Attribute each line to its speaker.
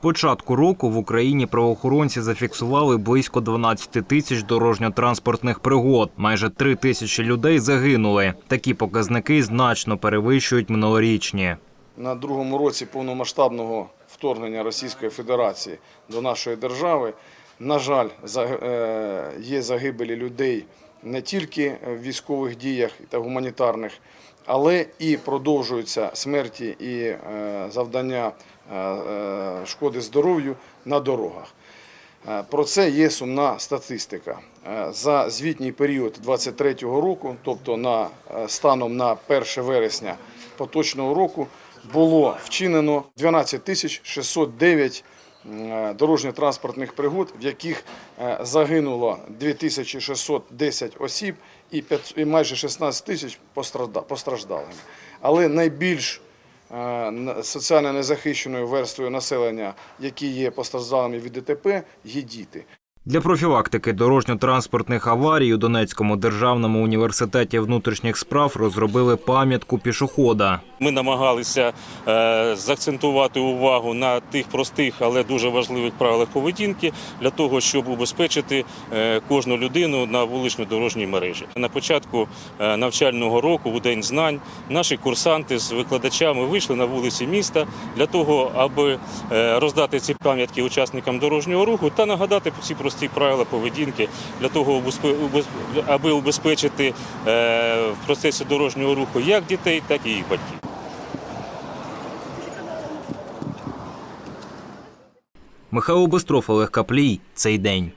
Speaker 1: початку року в Україні правоохоронці зафіксували близько 12 тисяч дорожньо-транспортних пригод. Майже 3 тисячі людей загинули. Такі показники значно перевищують минулорічні.
Speaker 2: на другому році повномасштабного вторгнення Російської Федерації до нашої держави, на жаль, е, є загибелі людей не тільки в військових діях та гуманітарних, але і продовжуються смерті і е, завдання е, е, шкоди здоров'ю на дорогах. Про це є сумна статистика. За звітній період 2023 року, тобто на, станом на 1 вересня поточного року, було вчинено 12 тисяч 609 е, дорожньо-транспортних пригод, в яких е, загинуло 2610 осіб і майже 16 тисяч постражда- постраждалими. Але найбільш е, соціально незахищеною верствою населення, які є постраждалими від ДТП, є діти.
Speaker 1: Для профілактики дорожньо-транспортних аварій у Донецькому державному університеті внутрішніх справ розробили пам'ятку пішохода.
Speaker 3: Ми намагалися е, заакцентувати увагу на тих простих, але дуже важливих правилах поведінки для того, щоб убезпечити е, кожну людину на вулично-дорожній мережі. На початку е, навчального року, у день знань, наші курсанти з викладачами вийшли на вулиці міста для того, аби е, роздати ці пам'ятки учасникам дорожнього руху та нагадати ці прості правила поведінки для того, аби убезпечити е, в процесі дорожнього руху як дітей, так і їх батьків.
Speaker 1: Михайло Бистров, Олег Каплій. Цей день.